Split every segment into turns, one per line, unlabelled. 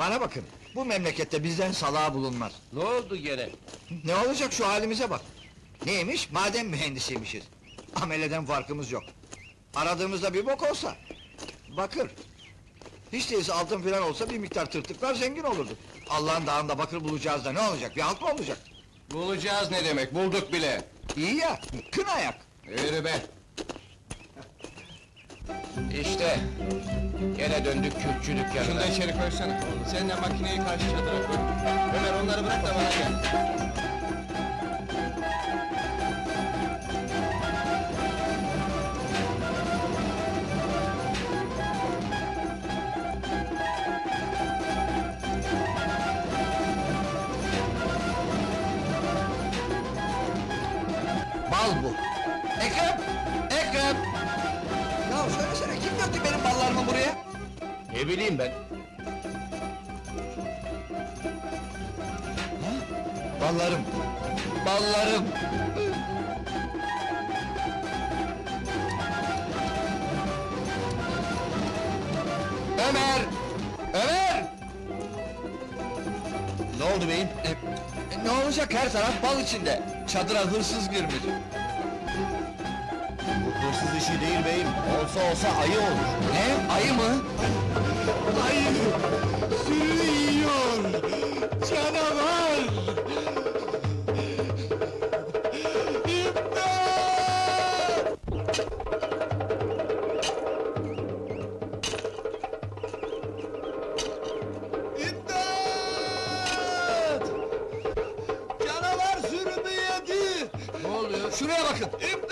Bana bakın, bu memlekette bizden salağa bulunmaz.
Ne oldu gene?
Ne olacak şu halimize bak. Neymiş? Maden mühendisiymişiz. Ameleden farkımız yok. Aradığımızda bir bok olsa... Bakır. Hiç değilse altın filan olsa bir miktar tırtıklar zengin olurduk. Allah'ın dağında bakır bulacağız da ne olacak? Bir halt mı olacak?
Bulacağız ne demek, bulduk bile.
İyi ya, kın ayak.
Yürü be! İşte, gene döndük kürkçü dükkanına.
Şunu da içeri koysana. Sen de makineyi karşı çadıra koy. Ömer onları bırak da bana gel.
Bal bu. Ekrem!
Ne bileyim ben?
Ballarım! Ballarım! Ömer! Ömer!
Ne oldu beyim?
E, ne olacak her taraf bal içinde. Çadıra hırsız girmiş.
Hırsız işi değil beyim. Olsa olsa ayı olur.
Ne? Ayı mı?
Ayı! Sürü yiyor! Canavar! İmdat! İmdat! Canavar sürümü yedi!
Ne oluyor? Şuraya bakın!
İmdat!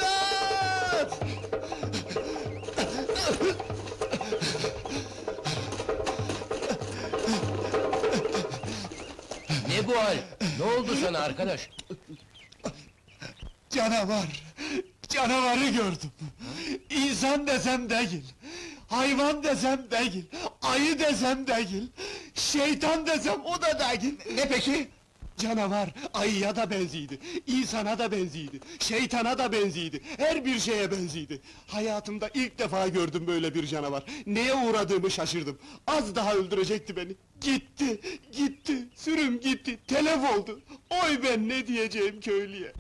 Ne bu hal? Ne oldu sana arkadaş?
Canavar! Canavarı gördüm! İnsan desem değil, hayvan desem değil, ayı desem değil, şeytan desem o da değil.
Ne peki?
Canavar ayıya da benziydi, insana da benziydi, şeytana da benziydi, her bir şeye benziydi. Hayatımda ilk defa gördüm böyle bir canavar. Neye uğradığımı şaşırdım. Az daha öldürecekti beni. Gitti, gitti, sürüm gitti, telef oldu. Oy ben ne diyeceğim köylüye.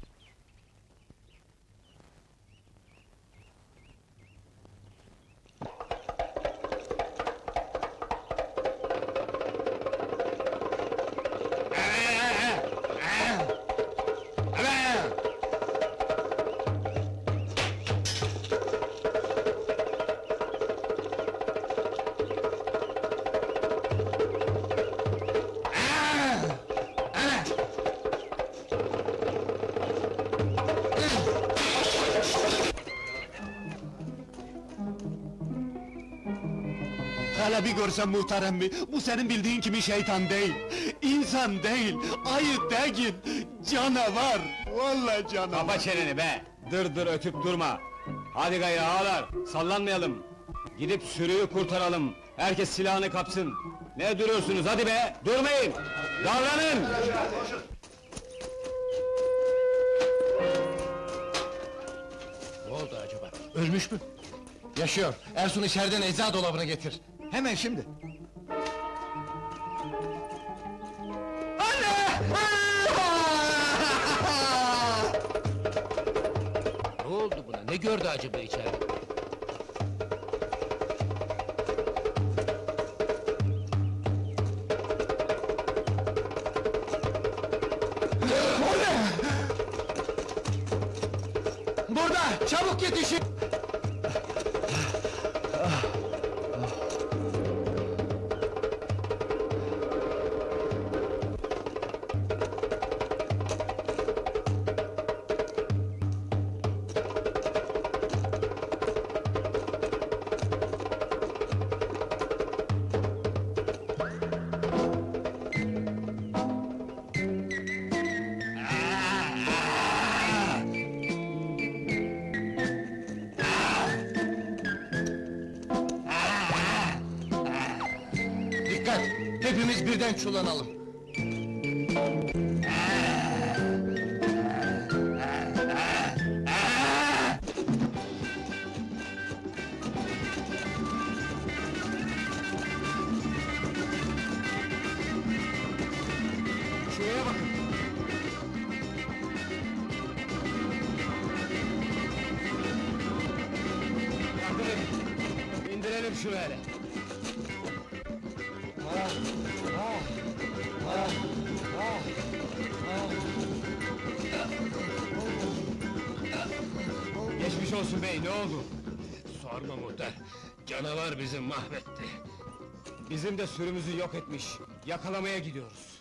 Hala bir görsen muhterem mi? Bu senin bildiğin kimi şeytan değil. İnsan değil, ayı değil, canavar. Vallahi canavar.
Kapa çeneni be! Dır dır ötüp durma! Hadi gayrı ağalar, sallanmayalım! Gidip sürüyü kurtaralım, herkes silahını kapsın! Ne duruyorsunuz hadi be, durmayın! Davranın!
Ne oldu acaba? Ölmüş mü? Yaşıyor. Ersun içeriden ecza dolabına getir.
Hemen şimdi.
Ne oldu buna? Ne gördü acaba içeride?
Burada, çabuk yetişin!
Hepimiz birden çullanalım. Şuraya bakın. Kaldırın. İndirelim şu hele.
Geçmiş olsun bey, ne oldu?
Sorma muhtar. Canavar bizi mahvetti.
Bizim de sürümüzü yok etmiş. Yakalamaya gidiyoruz.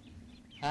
Ah.